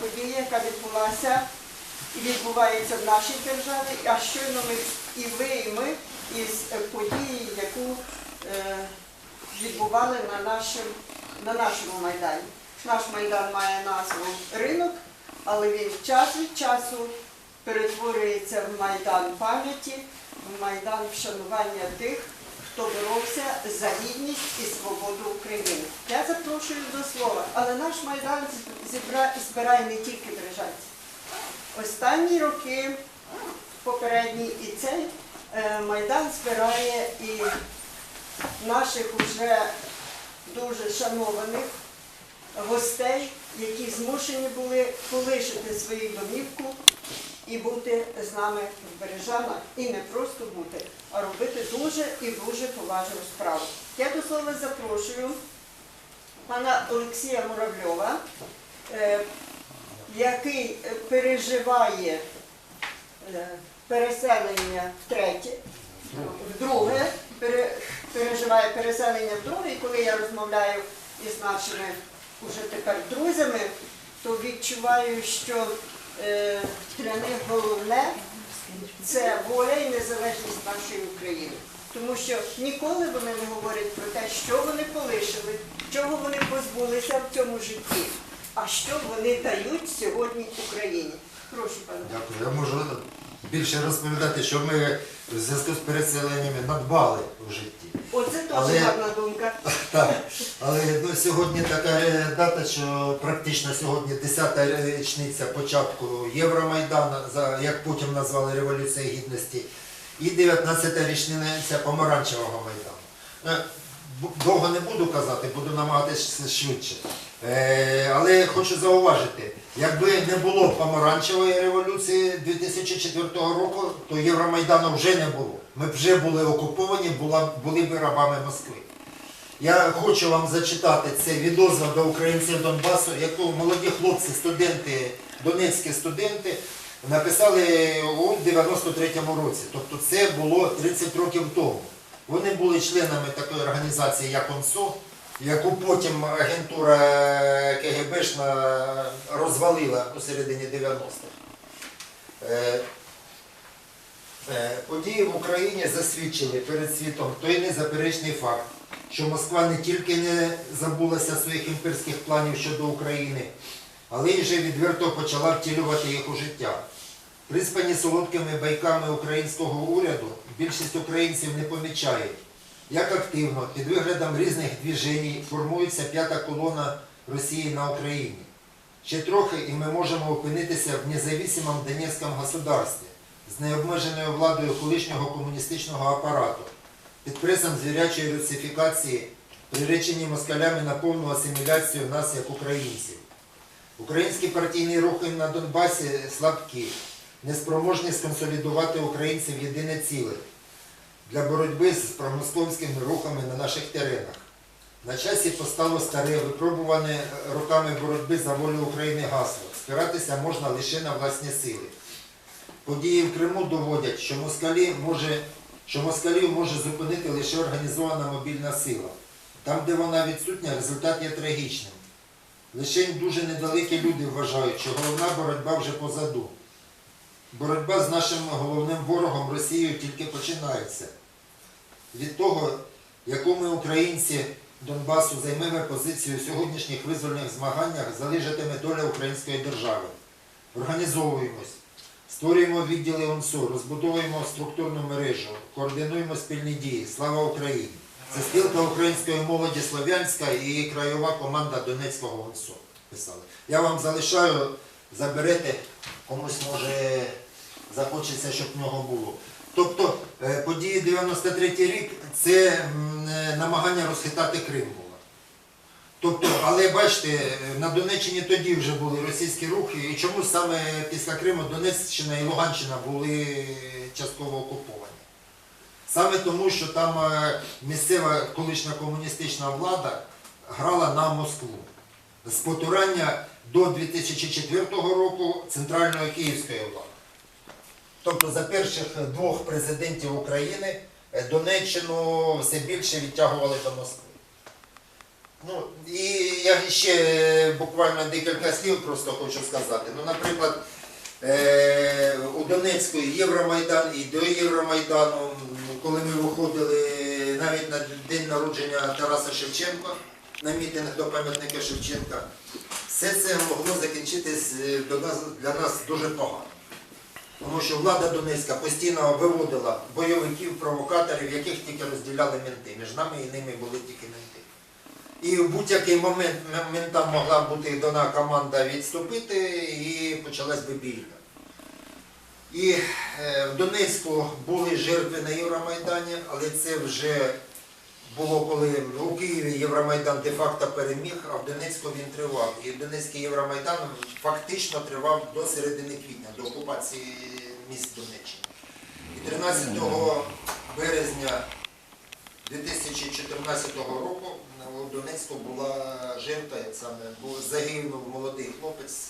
подія, яка відбулася і відбувається в нашій державі, а щойно ми і ви, і ми із е, події, яку е, відбували на, нашим, на нашому майдані. Наш майдан має назву ринок, але він час від часу перетворюється в майдан пам'яті, в майдан вшанування тих, хто боровся за гідність і свободу України. Я запрошую до слова, але наш майдан збирає не тільки бережанців. Останні роки, попередній і цей е, майдан збирає і наших уже дуже шанованих гостей, які змушені були полишити свою домівку і бути з нами в Бережанах. І не просто бути, а робити дуже і дуже поважну справу. Я до слова запрошую пана Олексія Муравльова, е, який переживає е, переселення втретє, вдруге, пере- переживає переселення вдруге, і коли я розмовляю із нашими уже тепер друзями, то відчуваю, що для них головне це воля і незалежність нашої України. Тому що ніколи вони не говорять про те, що вони полишили, чого вони позбулися в цьому житті, а що вони дають сьогодні Україні. Прошу пане. Дякую. Я можу більше розповідати, що ми в зв'язку з переселеннями надбали у житті. Оце теж Але- гарна думка. Так, але ну, сьогодні така дата, що практично сьогодні 10-та річниця початку Євромайдану, за- як потім назвали Революція Гідності, і 19-та річниця Помаранчевого майдану. Е, Довго не буду казати, буду намагатися швидше. Е, але хочу зауважити, якби не було помаранчевої революції 2004 року, то Євромайдану вже не було. Ми б вже були окуповані, були б рабами Москви. Я хочу вам зачитати це відозву до українців Донбасу, яку молоді хлопці, студенти, донецькі студенти написали у 93-му році. Тобто це було 30 років тому. Вони були членами такої організації, як ОНСО, яку потім агентура КГБшна розвалила у середині 90-х. Е, Е, Події в Україні засвідчили перед світом той незаперечний факт, що Москва не тільки не забулася своїх імперських планів щодо України, але й вже відверто почала втілювати їх у життя. Приспані солодкими байками українського уряду, більшість українців не помічають, як активно під виглядом різних движень формується п'ята колона Росії на Україні. Ще трохи і ми можемо опинитися в независимому Донецькому государстві з необмеженою владою колишнього комуністичного апарату, під пресом звірячої русифікації, приречені москалями на повну асиміляцію нас як українців. Українські партійні рухи на Донбасі слабкі, неспроможні сконсолідувати українців єдине ціле для боротьби з промосковськими рухами на наших теренах. На часі постало старе, випробуване роками боротьби за волю України гасло. Спиратися можна лише на власні сили. Події в Криму доводять, що москалі може, що москалів може зупинити лише організована мобільна сила. Там, де вона відсутня, результат є трагічним. Лише дуже недалекі люди вважають, що головна боротьба вже позаду. Боротьба з нашим головним ворогом Росією тільки починається. Від того, яку ми, українці Донбасу, займемо позицію в сьогоднішніх визвольних змаганнях, залежатиме доля української держави. Організовуємось, створюємо відділи ОНСО, розбудовуємо структурну мережу, координуємо спільні дії. Слава Україні! Це спілка української молоді Слов'янська і краєва команда Донецького ОНСО. Писали. Я вам залишаю, заберете, комусь може захочеться, щоб в нього було. Тобто е, події 93 рік це е, намагання розхитати Крим було. Тобто, але бачите, е, на Донеччині тоді вже були російські рухи, і чому саме після Криму Донеччина і Луганщина були частково окуповані? Саме тому, що там місцева колишня комуністична влада грала на Москву. З потурання до 2004 року центральної київської влади. Тобто за перших двох президентів України Донеччину все більше відтягували до Москви. Ну, і я ще буквально декілька слів просто хочу сказати. Ну, наприклад, е, у Донецьку Євромайдан і до Євромайдану, коли ми виходили навіть на день народження Тараса Шевченка, на мітинг до пам'ятника Шевченка, все це могло закінчитись е, для нас дуже погано. Тому що влада Донецька постійно виводила бойовиків, провокаторів, яких тільки розділяли менти. Між нами і ними були тільки менти. І в будь-який момент ментам могла бути дана команда відступити і почалась би бійка. І е, в Донецьку були жертви на Євромайдані, але це вже було коли у Києві Євромайдан де-факто переміг, а в Донецьку він тривав. І Донецький Євромайдан фактично тривав до середини квітня, до окупації міст Донеччини. І 13 березня 2014 року у Донецьку була жертва, саме загинув молодий хлопець,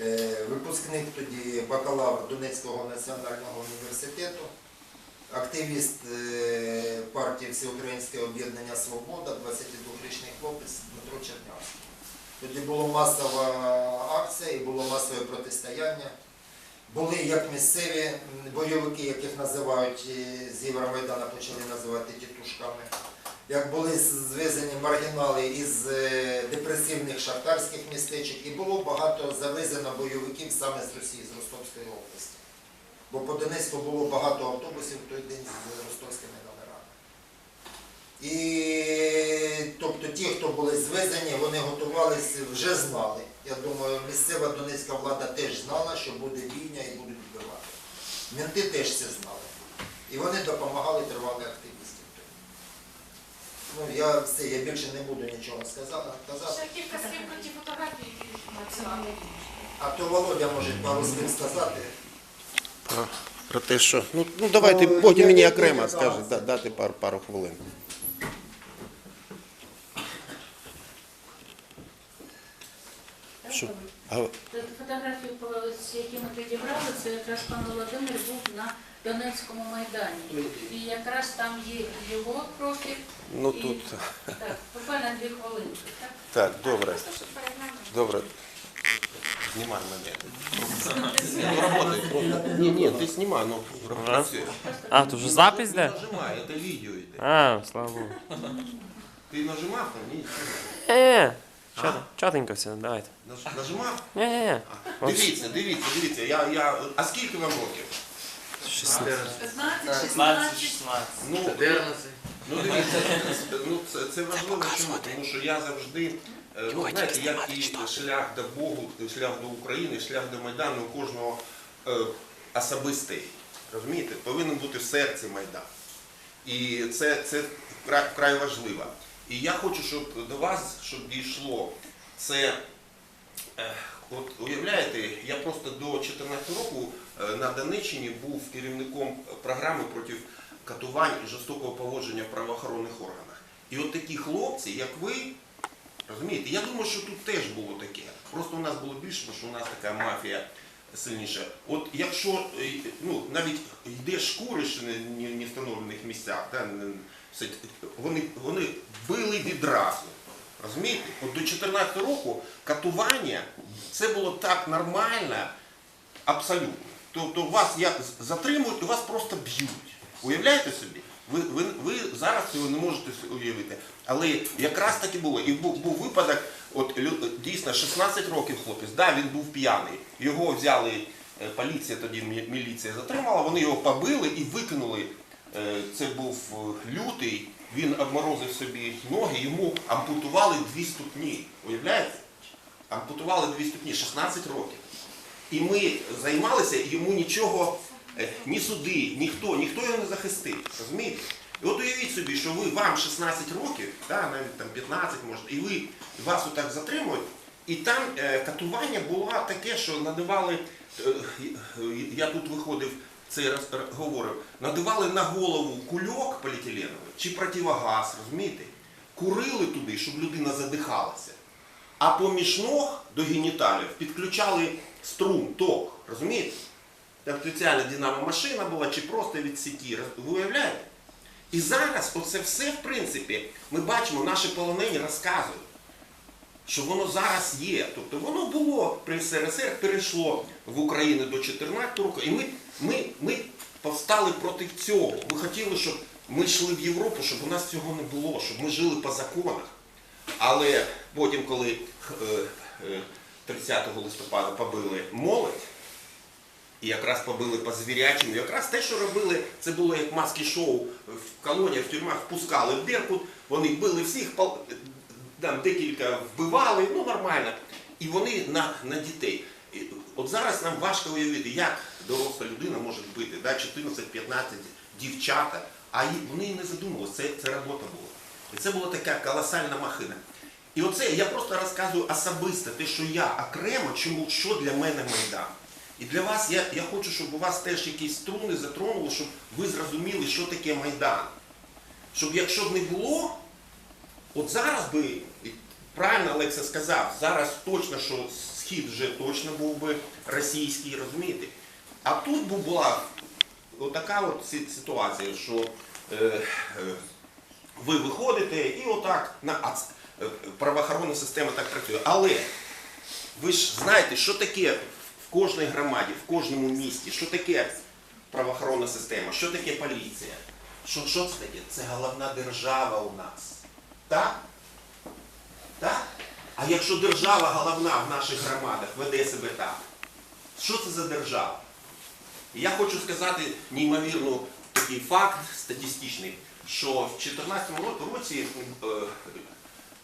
е, випускник тоді бакалавр Донецького національного університету, активіст е, партії Всеукраїнське об'єднання Свобода, 22-річний хлопець Дмитро Чернявський. Тоді була масова акція і було масове протистояння. Були як місцеві бойовики, яких називають е, з Євромайдана почали називати тітушками. Як були звезені маргінали із е, депресивних шахтарських містечок, і було багато завезено бойовиків саме з Росії, з Ростовської області. Бо по Донецьку було багато автобусів в той день з ростовськими номерами. І тобто ті, хто були звезені, вони готувалися, вже знали. Я думаю, місцева донецька влада теж знала, що буде війня і будуть вбивати. Менти теж це знали. І вони допомагали тривалим активістам. Ну, я все, я більше не буду нічого сказати. казати. Ще кілька слів про ті фотографії. А то Володя може пару слів сказати. Про, те, що. Ну, ну давайте Ну, потім мені окремо скаже, да- дати пару, пару хвилин. Що? А, Фотографії, які ми підібрали, це якраз пан Володимир був на Донецькому майдані. І якраз там є його профіль. ну і- тут. Так, буквально дві хвилинки. Так? Так, добре. Добре. Знімай мене. Ну, работай. Ні, ні, ти знімай, ну працює. А, то вже запис Не де? нажимай, це відео йде. А, слава Богу. Ти нажимав там? Ні. Ні, ні, чотенько все, давайте. Наж- Нажимав? Ні, ні, ні. А, Дивіться, дивіться, дивіться. Я, я... А скільки вам років? 15, 16. Ну, ну дивіться, ну, це, це важливо чому? Тому що я завжди, е, ну, знаєте, як і шлях до Богу, шлях до України, шлях до Майдану у кожного е, особистий. Розумієте? Повинен бути в серці Майдан. І це, це вкрай, вкрай важливо. І я хочу, щоб до вас, щоб дійшло це. Е, От уявляєте, я просто до 14 року е, на Донеччині був керівником програми проти катувань і жорстокого поводження в правоохоронних органах. І от такі хлопці, як ви, розумієте, я думаю, що тут теж було таке. Просто у нас було більше, тому що у нас така мафія сильніша. От якщо е, ну, навіть йдеш шкуриш в не, встановлених місцях, да, вони, вони били відразу. Розумієте? От до 14 року катування це було так нормально, абсолютно. Тобто вас як затримують, вас просто б'ють. Уявляєте собі? Ви, ви, ви зараз цього не можете уявити. Але якраз таки було. І був, був випадок, от дійсно 16 років хлопець, да, він був п'яний. Його взяли, е, поліція тоді міліція затримала, вони його побили і викинули. Е, Це був е, лютий, він обморозив собі ноги, йому ампутували дві ступні. Уявляєте? Ампутували дві ступні, 16 років. І ми займалися, йому нічого, ні суди, ніхто, ніхто його не захистив. Розумієте? І от уявіть собі, що ви вам 16 років, да, навіть там 15 може, і ви вас отак затримують, і там е, катування було таке, що надавали, е, е, я тут виходив, цей раз говорив, надавали на голову кульок поліетиленовий чи противогаз, розумієте? Курили туди, щоб людина задихалася. А поміж ног до геніталів підключали струм, ток, розумієте? Там спеціальна динамо-машина була чи просто від сіті. Ви уявляєте? І зараз оце все, в принципі, ми бачимо, наші полонені розказують, що воно зараз є. Тобто воно було при СРСР, перейшло в Україну до 14 року, і ми, ми, ми повстали проти цього. Ми хотіли, щоб ми йшли в Європу, щоб у нас цього не було, щоб ми жили по законах. Але потім, коли е, е, 30 листопада побили молодь, і якраз побили по звірячому, якраз те, що робили, це було як маски шоу в колоніях, в тюрмах впускали в Беркут, вони били всіх, там декілька вбивали, ну нормально. І вони на, на дітей. От зараз нам важко уявити, як доросла людина може бити, да, 14-15 дівчата, а вони не задумувалися, це, це робота була. І це була така колосальна махина. І оце я просто розказую особисто те, що я окремо, чому що для мене Майдан. І для вас я, я хочу, щоб у вас теж якісь струни затронули, щоб ви зрозуміли, що таке Майдан. Щоб якщо б не було, от зараз би, правильно Олекса сказав, зараз точно, що схід вже точно був би російський, розумієте? А тут би була отака от ситуація, що е, е, ви виходите і отак на а е, правоохоронна система так працює. Але ви ж знаєте, що таке в кожній громаді, в кожному місті, що таке правоохоронна система, що таке поліція? Що, що це таке? Це головна держава у нас. Так? Так? А якщо держава головна в наших громадах веде себе так, що це за держава? Я хочу сказати неймовірно такий факт статистичний, що в 2014 році, е,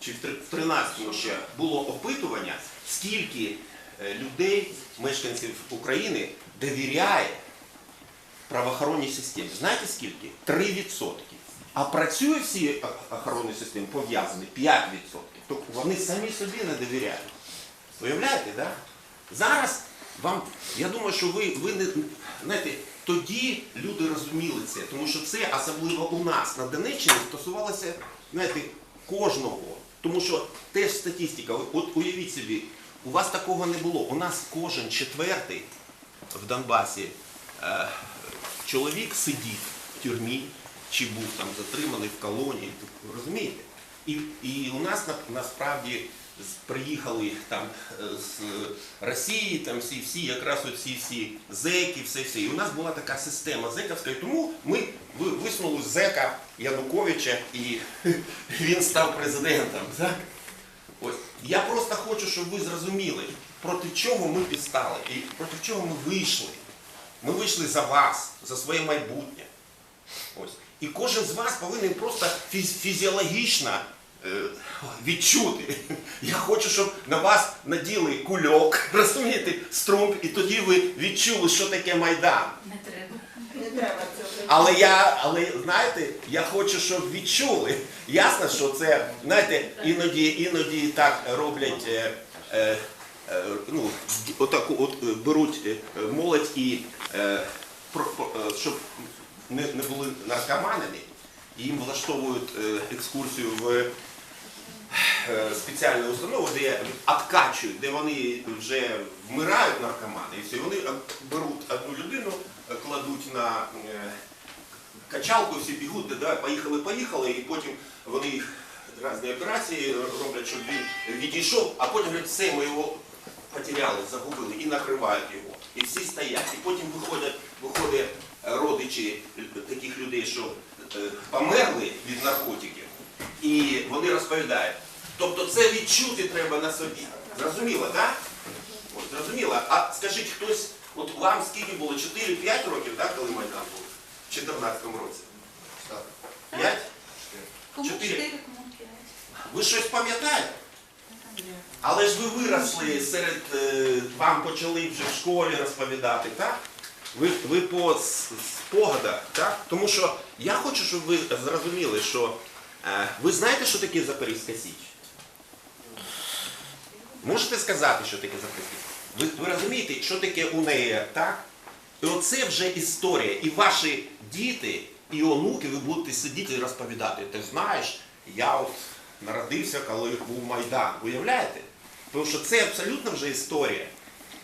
чи в 2013 ще було опитування, скільки людей, мешканців України, довіряє правоохоронній системі. Знаєте скільки? 3%. А працює всі охоронні системи пов'язані 5%. Тобто вони самі собі не довіряють. Уявляєте, да? Зараз вам, я думаю, що ви, ви не знаєте, тоді люди розуміли це, тому що це особливо у нас на Донеччині стосувалося, знаєте, кожного. Тому що теж статистика, от уявіть собі, у вас такого не було. У нас кожен четвертий в Донбасі е, чоловік сидів в тюрмі чи був там затриманий в колонії. Розумієте? І, і у нас на- насправді приїхали там е, з Росії, там всі, всі якраз оці всі зеки, все все. І у нас була така система зековська, тому ми ви- висунули зека Януковича і він став президентом. Так? Ось. Я просто хочу, щоб ви зрозуміли, проти чого ми підстали і проти чого ми вийшли. Ми вийшли за вас, за своє майбутнє. Ось. І кожен з вас повинен просто фіз- фізіологічно е, відчути. Я хочу, щоб на вас наділи кульок, розумієте, струмп, і тоді ви відчули, що таке Майдан. Не треба. Але я, але знаєте, я хочу, щоб відчули. Ясно, що це, знаєте, іноді, іноді так роблять. Е, е, е, ну, отаку, от е, беруть е, молодь і е, про, про- щоб не, не були наркоманами, їм влаштовують е, екскурсію в е, спеціальну установу, де откачують, де вони вже вмирають наркомани, і все. І вони беруть одну людину, кладуть на е, качалку, всі бігуть, давай, поїхали, поїхали, і потім вони різні операції роблять, щоб він відійшов, а потім говорять, все, ми його потеряли, загубили і накривають його. І всі стоять. І потім виходять, родичі таких людей, що е, померли від наркотиків, і вони розповідають. Тобто це відчути треба на собі. Зрозуміло, так? Зрозуміло. А скажіть, хтось, от вам скільки було? 4-5 років, так, коли Майдан був? В 2014 році? П'ять? Кому Чотири. 4, кому 5. Ви щось пам'ятаєте? Але ж ви виросли серед, е, вам почали вже в школі розповідати, так? Ви, ви по с- спогадах, так? Тому що я хочу, щоб ви зрозуміли, що е, ви знаєте, що таке Запорізька Січ? Можете сказати, що таке Запорізька Січ? Ви, ви розумієте, що таке УНР, так? І оце вже історія. І ваші діти і онуки, ви будете сидіти і розповідати. Ти знаєш, я от народився, коли був Майдан. Уявляєте? Тому що це абсолютно вже історія.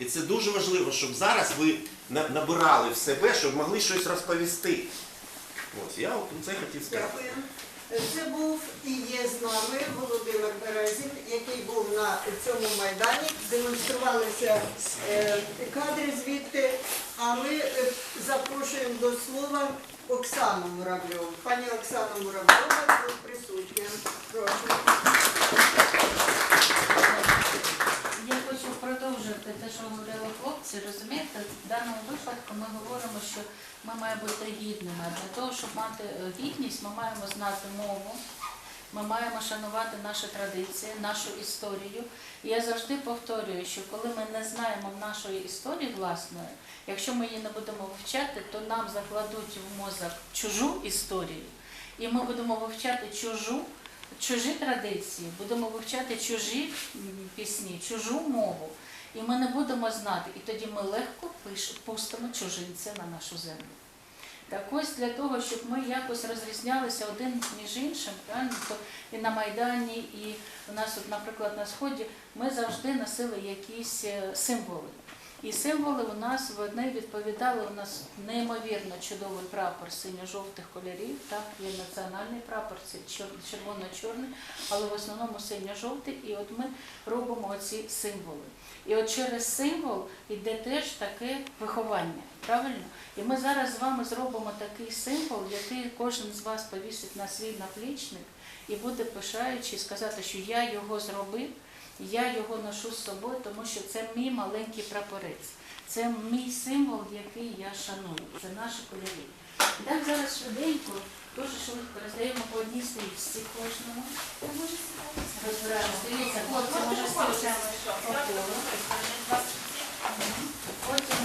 І це дуже важливо, щоб зараз ви набирали в себе, щоб могли щось розповісти. Ось я от це хотів сказати. Це був і є з нами Володимир Березін, який був на цьому майдані. Демонструвалися е, кадри звідти, а ми е, запрошуємо до слова Оксану Муравльову. Пані Оксана Муравльова тут присутня. Прошу. Я хочу продовжити те, що говорили хлопці. Розумієте, в даному випадку ми говоримо, що ми маємо бути гідними. Для того, щоб мати е, гідність, ми маємо знати мову. Ми маємо шанувати наші традиції, нашу історію. І я завжди повторюю, що коли ми не знаємо нашої історії власної, якщо ми її не будемо вивчати, то нам закладуть в мозок чужу історію, і ми будемо вивчати чужу чужі традиції, будемо вивчати чужі пісні, чужу мову. І ми не будемо знати, і тоді ми легко пустимо чужинця на нашу землю. Так ось для того, щоб ми якось розрізнялися один між іншим, то і на Майдані, і у нас, от, наприклад, на Сході, ми завжди носили якісь е, символи. І символи у нас вони відповідали. У нас неймовірно чудовий прапор синьо-жовтих кольорів. Так, є національний прапор, це чор- червоно-чорний, але в основному синьо-жовтий. І от ми робимо оці символи. І от через символ йде теж таке виховання. Правильно? І ми зараз з вами зробимо такий символ, який кожен з вас повісить на свій наплічник і буде пишаючи сказати, що я його зробив. Я його ношу з собою, тому що це мій маленький прапорець. Це мій символ, який я шаную. Це наші кольори. Так зараз швиденько, дуже швидко роздаємо по одній стрічці кожному. Розбираємо. Дивіться, хлопці, може, стрічами по колу. Потім